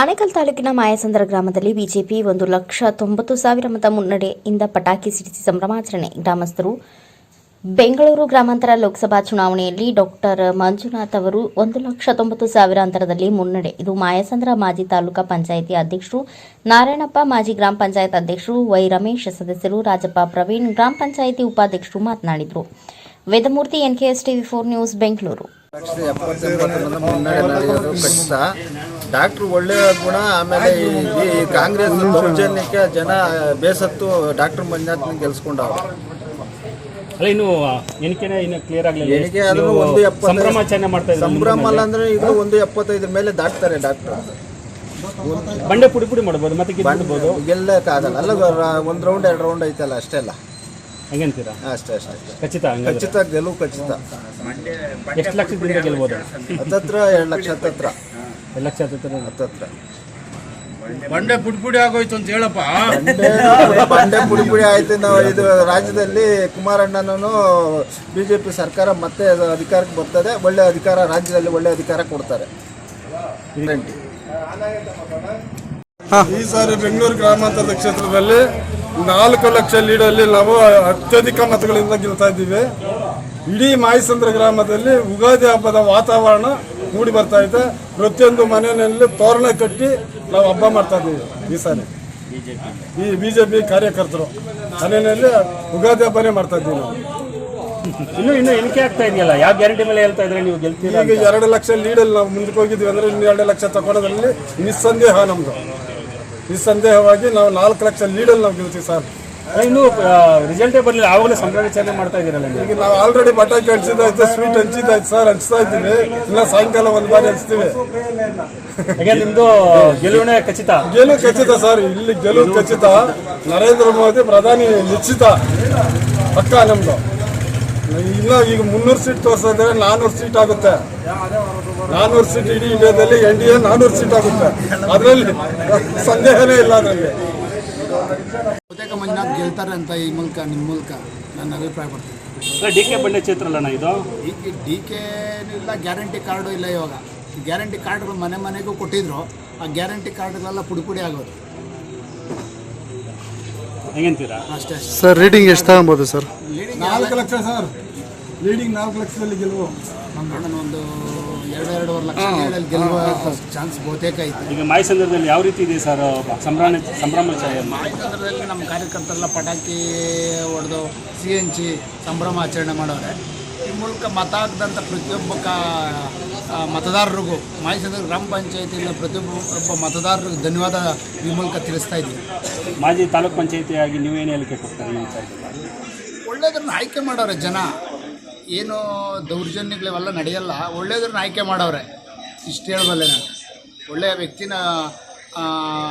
ಆನೇಕಲ್ ತಾಲೂಕಿನ ಮಾಯಸಂದ್ರ ಗ್ರಾಮದಲ್ಲಿ ಬಿಜೆಪಿ ಒಂದು ಲಕ್ಷ ತೊಂಬತ್ತು ಸಾವಿರ ಮತ ಮುನ್ನಡೆಯಿಂದ ಪಟಾಕಿ ಸಿಡಿಸಿ ಸಂಭ್ರಮಾಚರಣೆ. ಗ್ರಾಮಸ್ಥರು ಬೆಂಗಳೂರು ಗ್ರಾಮಾಂತರ ಲೋಕಸಭಾ ಚುನಾವಣೆಯಲ್ಲಿ ಡಾಕ್ಟರ್ ಮಂಜುನಾಥ್ ಅವರು ಒಂದು ಲಕ್ಷ ತೊಂಬತ್ತು ಸಾವಿರ ಅಂತರದಲ್ಲಿ ಮುನ್ನಡೆ. ಇದು ಮಾಯಸಂದ್ರ ಮಾಜಿ ತಾಲೂಕಾ ಪಂಚಾಯಿತಿ ಅಧ್ಯಕ್ಷರು, ನಾರಾಯಣಪ್ಪ ಮಾಜಿ ಗ್ರಾಮ ಪಂಚಾಯತ್ ಅಧ್ಯಕ್ಷರು, ವೈ ರಮೇಶ್ ಸದಸ್ಯರು, ರಾಜಪ್ಪ ಪ್ರವೀಣ್ ಗ್ರಾಮ ಪಂಚಾಯಿತಿ ಉಪಾಧ್ಯಕ್ಷರು ಮಾತನಾಡಿದರು. Vedamurthy NKS TV four news, Bengaluru. ಲಕ್ಷದ ಎಪ್ಪತ್ತೆಂಬತ್ತರಿಂದ ಮುನ್ನಡೆ ನಡೆಯೋದು ಖಚಿತ ಡಾಕ್ಟ್ರು ಒಳ್ಳೆಯ ಗುಣ ಆಮೇಲೆ ಈ ಕಾಂಗ್ರೆಸ್ ದೌರ್ಜನ್ಯಕ್ಕೆ ಜನ ಬೇಸತ್ತು ಡಾಕ್ಟರ್ ಮಂಜುನಾಥ್ನ ಗೆಲ್ಸ್ಕೊಂಡವ್ರು. ಅಲ್ಲ ಇನ್ನು ಎಣಿಕೆನೆ ಇನ್ನು ಕ್ಲಿಯರ್ ಆಗಲಿಲ್ಲ. ಎಣಿಕೆ ಆದ್ರೂ ಒಂದು ಎಪ್ಪತ್ತೈದು ಸಂಭ್ರಮಾಚರಣೆ ಮಾಡ್ತಾ ಇದ್ದಾರೆ ಸಂಭ್ರಮ ಅಲ್ಲ ಅಂದ್ರೆ ಇದು ಒಂದು ಎಪ್ಪತ್ತೈದರ ಮೇಲೆ ದಾಟ್ತಾರೆ ಡಾಕ್ಟರ್. ಬಂಡೆ ಪುಡಿ ಪುಡಿ ಮಾಡ್ಬೋದು ಮತ್ತೆ ಗೆದ್ಬಿಡ್ಬೋದು ಗೆಲ್ಲಕ್ಕಾಗಲ್ಲ ಅಲ್ಲ ಒಂದ್ ರೌಂಡ್ ಎರಡು ರೌಂಡ್ ಐತಲ್ಲ ಅಷ್ಟೇ ಅಲ್ಲ. ಹಂಗಂತೀರಾ? ಅಷ್ಟೇ ಅಷ್ಟೇ ಅಷ್ಟೇ. ಖಚಿತ ಹಂಗಾದ್ರೆ. ಖಚಿತ ಗೆಲುವು ಖಚಿತ. ಎಷ್ಟು ಲಕ್ಷದಿಂದ ಗೆಲ್ಬೋದು ಹತ್ತತ್ರ ಎರಡು ಲಕ್ಷ ಹತ್ತತ್ರ. ಎರಡು ಲಕ್ಷ ಹತ್ತತ್ರ ಹತ್ತತ್ರ. ಬಂಡೆ ಪುಡಿಪುಡಿ ಪುಡಿ ಆಗೋಯ್ತು ಅಂತ ಹೇಳಪ್ಪ. ಬಂಡೆ ಬಂಡೆ ಪುಡಿ ಪುಡಿ ಆಯ್ತು. ನಾವು ಇದು ರಾಜ್ಯದಲ್ಲಿ ಕುಮಾರಣ್ಣನೂ ಬಿಜೆಪಿ ಸರ್ಕಾರ ಮತ್ತೆ ಅದು ಅಧಿಕಾರಕ್ಕೆ ಬರ್ತದೆ. ಒಳ್ಳೆ ಅಧಿಕಾರ ರಾಜ್ಯದಲ್ಲಿ ಒಳ್ಳೆ ಅಧಿಕಾರ ಕೊಡ್ತಾರೆ. ಈ ಸಾರಿ ಬೆಂಗಳೂರು ಗ್ರಾಮಾಂತರದ ಕ್ಷೇತ್ರದಲ್ಲಿ ನಾಲ್ಕು ಲಕ್ಷ ಲೀಡಲ್ಲಿ ನಾವು ಅತ್ಯಧಿಕ ಮತಗಳಿಂದ ಗೆಲ್ತಾ ಇದ್ದೀವಿ. ಇಡೀ ಮಾಯಸಂದ್ರ ಗ್ರಾಮದಲ್ಲಿ ಉಗಾದಿ ಹಬ್ಬದ ವಾತಾವರಣ ಮೂಡಿ ಬರ್ತಾ ಇದೆ. ಪ್ರತಿಯೊಂದು ಮನೆಯಲ್ಲಿ ತೋರಣ ಕಟ್ಟಿ ನಾವು ಹಬ್ಬ ಮಾಡ್ತಾ ಇದ್ದೀವಿ ಈ ಸಾರಿ. ಈ ಬಿಜೆಪಿ ಕಾರ್ಯಕರ್ತರು ಮನೆಯಲ್ಲಿ ಉಗಾದಿ ಹಬ್ಬನೇ ಮಾಡ್ತಾ ಇದ್ದೀವಿ ನಾವು. ಇನ್ನು ಇನ್ನು ಎಣಿಕೆ ಆಗ್ತಾ ಇದೆಯಲ್ಲ? ಯಾವ ಗ್ಯಾರಂಟಿ ಮೇಲೆ ಹೇಳ್ತಾ ಇದ್ರೆ ನೀವು ಗೆಲ್ತೀರಾ ಈಗ ಎರಡು ಲಕ್ಷ ಲೀಡಲ್ಲಿ ನಾವು ಮುಂದಕ್ಕೆ ಹೋಗಿದ್ದೀವಿ ಅಂದ್ರೆ ಇನ್ನು ಎರಡು ಲಕ್ಷ ತಗೊಳ್ಳೋದ್ರಲ್ಲಿ ನಿಸ್ಸಂದೇಹ ನಮ್ದು. ನಿಸ್ಸಂದೇಹವಾಗಿ ನಾವು ನಾಲ್ಕು ಲಕ್ಷ ಲೀಡಲ್ಲಿ ನಾವು ಗೆಲ್ತೀವಿ ಸರ್. ಇನ್ನು ರಿಸಲ್ಟೇ ಬರಲಿಲ್ಲ. ಆವಾಗಲೇ ಸಂಭ್ರಮಾಚರಣೆ ಮಾಡ್ತಾ ಇದ್ದೀರಲ್ಲ ಈಗ ನಾವು ಆಲ್ರೆಡಿ ಪಟಾಕಿ ಹಂಚಿದಾಯ್ತು ಸ್ವೀಟ್ ಹಂಚಿದಾಯ್ತು ಸರ್ ಹಂಚ್ತಾ ಇದ್ದೀವಿ. ಇಲ್ಲ ಸಾಯಂಕಾಲ ಒಂದು ಬಾರಿ ಹಂಚ್ತೀವಿ. ನಿಮ್ದು ಗೆಲುವಿನ ಖಚಿತ? ಗೆಲುವು ಖಚಿತ ಸರ್. ಇಲ್ಲಿ ಗೆಲುವು ಖಚಿತ. ನರೇಂದ್ರ ಮೋದಿ ಪ್ರಧಾನಿ ನಿಶ್ಚಿತ. ಪಕ್ಕ ನಮ್ದು. ಇನ್ನು ಈಗ ಮುನ್ನೂರು ಸೀಟ್ ತೋರಿಸಿದ್ರೆ ನಾನ್ನೂರು ಸೀಟ್ ಆಗುತ್ತೆ. ನಾನ್ನೂರು ಸೀಟ್ ಇಡೀ ಇಂಡಿಯಾದಲ್ಲಿ ಎನ್ ಡಿ ಎ ನಾನ್ನೂರು ಸೀಟ್ ಆಗುತ್ತೆ. ಅದರಲ್ಲಿ ಸಂದೇಹನೇ ಇಲ್ಲ ಅದರಲ್ಲಿ. ಬಹುತೇಕ ಮಂಜುನಾಥ್ ಗೆಲ್ತಾರೆ ಅಂತ ಈ ಮೂಲಕ ನಿಮ್ಮ ಮೂಲಕ ನನ್ನ ಅಭಿಪ್ರಾಯ ಪಡ್ತೀನಿ. ಡಿ ಕೆ ಬಂಡೆ ಕ್ಷೇತ್ರ ಅಲ್ಲ ಇದು? ಡಿ ಕೆ ಇಲ್ಲ ಗ್ಯಾರಂಟಿ ಕಾರ್ಡು ಇಲ್ಲ ಇವಾಗ. ಗ್ಯಾರಂಟಿ ಕಾರ್ಡ್ಗಳು ಮನೆ ಮನೆಗೂ ಕೊಟ್ಟಿದ್ರು. ಆ ಗ್ಯಾರಂಟಿ ಕಾರ್ಡ್ಗಳೆಲ್ಲ ಪುಡಿ ಪುಡಿ ಆಗೋದು. ಹೆಂಗಂತೀರಾ? ಅಷ್ಟೇ ಸರ್ ರೀಡಿಂಗ್ ಎಷ್ಟು ತಗೊಬೋದು ಸರ್? ನಾಲ್ಕು ಲಕ್ಷ ಸರ್. ಲೀಡಿಂಗ್ ನಾಲ್ಕು ಲಕ್ಷದಲ್ಲಿ ಗೆಲುವು. ಅಣ್ಣನ ಒಂದು ಎರಡು ಎರಡೂವರೆ ಲಕ್ಷ ಲೀಡಲ್ಲಿ ಗೆಲ್ಲುವ ಚಾನ್ಸ್ ಬಹುತೇಕ ಐತೆ. ಈಗ ಮಾಯಸಂದ್ರದಲ್ಲಿ ಯಾವ ರೀತಿ ಇದೆ ಸರ್ ಸಂಭ್ರಮ ಸಂಭ್ರಮಾಚರಣೆ? ಸಂದರ್ಭದಲ್ಲಿ ನಮ್ಮ ಕಾರ್ಯಕರ್ತರೆಲ್ಲ ಪಟಾಕಿ ಹೊಡೆದು ಸಿ ಎನ್ ಜಿ ಸಂಭ್ರಮ ಆಚರಣೆ ಮಾಡವ್ರೆ ಈ ಮೂಲಕ ಮತ ಹಾಕಿದಂಥ ಪ್ರತಿಯೊಬ್ಬ ಕಾ ಮತದಾರರಿಗೂ ಮಾಹಿತಿ ಗ್ರಾಮ ಪಂಚಾಯತಿಯಿಂದ ಪ್ರತಿಯೊಬ್ಬ ಮತದಾರರಿಗೂ ಧನ್ಯವಾದ ಈ ಮೂಲಕ ತಿಳಿಸ್ತಾ ಇದ್ದೀವಿ ಮಾಜಿ ತಾಲೂಕ್ ಪಂಚಾಯಿತಿಯಾಗಿ ನೀವು ನೀವೇನು ಹೇಳಿಕೆ ಕೊಡ್ತಾರೆ ಒಳ್ಳೆಯದನ್ನು ಆಯ್ಕೆ ಮಾಡೋರೆ ಜನ. ಏನು ದೌರ್ಜನ್ಯಗಳಿವೆಲ್ಲ ನಡೆಯಲ್ಲ ಒಳ್ಳೆಯದನ್ನು ಆಯ್ಕೆ ಮಾಡೋರೆ. ಇಷ್ಟು ಹೇಳಬಲ್ಲೆ ನಾನು. ಒಳ್ಳೆಯ ವ್ಯಕ್ತಿನ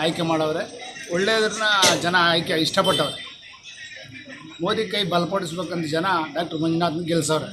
ಆಯ್ಕೆ ಮಾಡೋರೆ. ಒಳ್ಳೆಯದನ್ನ ಜನ ಆಯ್ಕೆ ಇಷ್ಟಪಟ್ಟವ್ರೆ. ಮೋದಿ ಕೈ ಬಲಪಡಿಸ್ಬೇಕಂತ ಜನ ಡಾಕ್ಟರ್ ಮಂಜುನಾಥ್ ಗೆಲ್ಸವ್ರೆ.